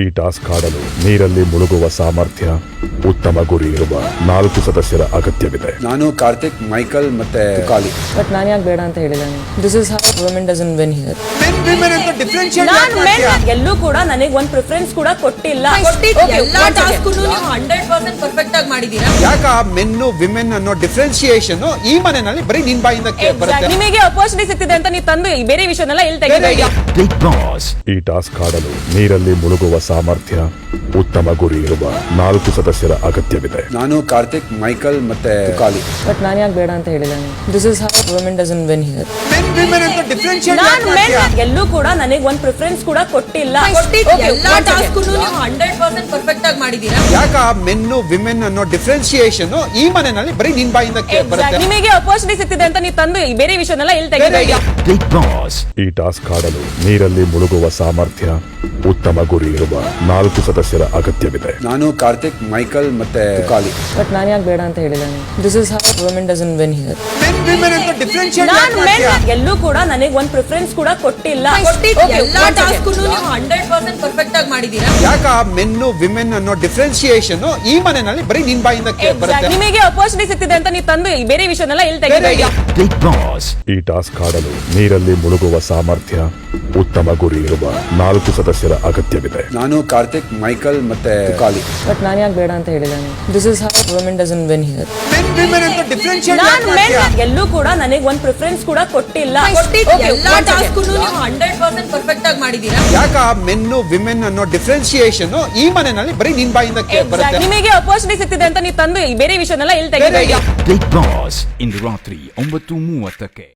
ಈ ಟಾಸ್ಕ್ ಆಡಲು ನೀರಲ್ಲಿ ಮುಳುಗುವ ಸಾಮರ್ಥ್ಯ ಉತ್ತಮ ಗುರಿ ಇರುವ ನಾಲ್ಕು ಸದಸ್ಯರ ಅಗತ್ಯವಿದೆ. ನಾನು ಕಾರ್ತಿಕ್ ಮೈಕಲ್ ಮತ್ತೆ ಕಾಲಿ ಬಟ್ ನಾನು ಯಾಕೆ ಬೇಡ ಅಂತ ಹೇಳಿದ್ದಾನೆ this is how women doesn't win here men women ಅಂತ ಡಿಫ್ರೆನ್ಶಿಯೇಟ್ ನಾನು ಎಲ್ಲೂ ಕೂಡ ನನಗೆ ಒಂದು ಪ್ರಿಫರೆನ್ಸ್ ಕೂಡ ಕೊಟ್ಟಿಲ್ಲ. ಎಲ್ಲಾ one ಟಾಸ್ಕ್ ನೀವು ಹಂಡ್ರೆಡ್ ಪರ್ಸೆಂಟ್ ಪರ್ಫೆಕ್ಟ್ ಆಗಿ ಮಾಡಿದೀರಾ? ಯಾಕ ಮೆನ್ನು ವಿಮೆನ್ ಅನ್ನೋ ಡಿಫ್ರೆನ್ಶಿಯೇಷನ್ ಈ ಮನೆಯಲ್ಲಿ ಬರೀ ನಿನ್ ಬಾಯಿಂದ ಕೇ- ಬರುತ್ತೆ? ನಿಮಗೆ ಅಪರ್ಚುನಿಟಿ ಸಿಗ್ತಿದೆ ಅಂತ ನೀವು ತಂದು ಈ ಬೇರೆ ವಿಷಯನೆಲ್ಲ ಇಲ್ಲಿ ತೆಗೆದ ಬಿಗ್ ಬಾಸ್ ಈ ಟಾಸ್ಕ್ ಆಡಲು ನೀರಲ್ಲಿ ಮುಳುಗುವ ಸಾಮರ್ಥ್ಯ ಉತ್ತಮ ಗುರಿ ಇರುವ ನಾಲ್ಕು ಸದಸ್ಯರ ಅಗತ್ಯವಿದೆ. ನಾನು ಕಾರ್ತಿಕ್ ಮೈಕಲ್ ಮತ್ತೆ ಕಾಲಿ ಬಟ್ ನಾನು ಯಾಕೆ ಬೇಡ ಅಂತ ಹೇಳಿದ್ದಾನೆ this is how women doesn't win here ಎಲ್ಲೂ ಕೂಡ ನನಗೆ ಒಂದು ಪ್ರಿಫರೆನ್ಸ್ ಕೂಡ ಕೊಟ್ಟಿಲ್ಲ. ಎಲ್ಲಾ ನೀವು ಹಂಡ್ರೆಡ್ ಪರ್ಸೆಂಟ್ ಪರ್ಫೆಕ್ಟ್ ಆಗಿ ಮಾಡಿದೀರಾ? ಯಾಕ ಮೆನ್ನು ವಿಮೆನ್ ಅನ್ನೋ ಡಿಫ್ರೆನ್ಶಿಯೇಷನ್ ಈ ಮನೆಯಲ್ಲಿ ಬರೀ ನಿನ್ ಬಾಯಿಂದ ಬರುತ್ತೆ? ನಿಮಗೆ ಅಪರ್ಚುನಿಟಿ ಸಿಕ್ಕಿದೆ ಅಂತ ನೀವು ತಂದು ಈ ಬೇರೆ ವಿಷಯನೆಲ್ಲ ಇಲ್ಲಿ ಬಿಗ್ ಬಾಸ್ ಈ ಟಾಸ್ಕ್ ಆಡಲು ನೀರಲ್ಲಿ ಮುಳುಗುವ ಸಾಮರ್ಥ್ಯ ಉತ್ತಮ ಗುರಿ ಇರುವ ನಾಲ್ಕು ಸದಸ್ಯರ ಅಗತ್ಯವಿದೆ. ನಾನು ಕಾರ್ತಿಕ್ ಮೈಕಲ್ ಮತ್ತೆ ಕಾಲಿ ಬಟ್ ನಾನು ಯಾಕೆ ಬೇಡ ಅಂತ ಹೇಳಿದ್ದಾನೆ this is how women doesn't win here ಎಲ್ಲೂ ಕೂಡ ನನಗೆ ಒಂದು ಪ್ರಿಫರೆನ್ಸ್ ಕೂಡ ಕೊಟ್ಟಿಲ್ಲ. ಎಲ್ಲಾ ಟಾಸ್ಕ್ ನೀವು ಹಂಡ್ರೆಡ್ ಪರ್ಸೆಂಟ್ ಪರ್ಫೆಕ್ಟ್ ಆಗಿ ಮಾಡಿದೀರಾ? ಯಾಕ ಮೆನ್ನು ವಿಮೆನ್ ಅನ್ನೋ ಡಿಫ್ರೆನ್ಶಿಯೇಷನ್ ಈ ಮನೆಯಲ್ಲಿ ಬರೀ ನಿನ್ ಬಾಯಿಂದ ಬರುತ್ತೆ? ನಿಮಗೆ ಅಪರ್ಚುನಿಟಿ ಸಿಗ್ತಿದೆ ಅಂತ ನೀವು ತಂದು ಈ ಬೇರೆ ವಿಷಯನೆಲ್ಲ ಇಲ್ಲಿ. ತೆಗೆದಿದ್ದೀರಾ ಬಿಗ್ ಬಾಸ್ ಈ ಟಾಸ್ಕ್ ಆಡಲು ನೀರಲ್ಲಿ ಮುಳುಗುವ ಸಾಮರ್ಥ್ಯ ಉತ್ತಮ ಗುರಿ ಇರುವ ನಾಲ್ಕು ಸದಸ್ಯರ ಅಗತ್ಯವಿದೆ. ನಾನು ಕಾರ್ತಿಕ್ ಮೈಕಲ್ ಮತ್ತೆ ಕಾಲಿ ಬಟ್ ನಾನು ಯಾಕೆ ಬೇಡ ಅಂತ ಹೇಳಿದ್ದಾನೆ this is how women doesn't win here ನಾನು ಎಲ್ಲೂ ಕೂಡ ನನಗೆ ಒಂದು ಪ್ರಿಫರೆನ್ಸ್ ಕೂಡ ಕೊಟ್ಟಿಲ್ಲ. Okay, ಎಲ್ಲಾ one second. ಟಾಸ್ಕ್ ನೀವು ಹಂಡ್ರೆಡ್ ಪರ್ಸೆಂಟ್ ಪರ್ಫೆಕ್ಟ್ ಆಗಿ ಮಾಡಿದೀರಾ? ಯಾಕ ಮೆನ್ನು ವಿಮೆನ್ ಅನ್ನೋ ಡಿಫ್ರೆನ್ಸಿಯೇಷನ್ ಈ ಮನೆಯಲ್ಲಿ ಬರೀ ನಿನ್ ಬಾಯಿಂದ ಕೇ- Exactly. ಬರುತ್ತೆ? ನಿಮಗೆ ಅಪರ್ಚುನಿಟಿ ಸಿಕ್ತಿದೆ ಅಂತ ನೀವು ತಂದು ಈ ಬೇರೆ ವಿಷಯನೆಲ್ಲ ಇಲ್ಲಿ ತೆಗಿಬೇಡಿ ಬಿಗ್ ಬಾಸ್ ಇಂದು ರಾತ್ರಿ ಒಂಬತ್ತು ಮೂವತ್ತಕ್ಕೆ.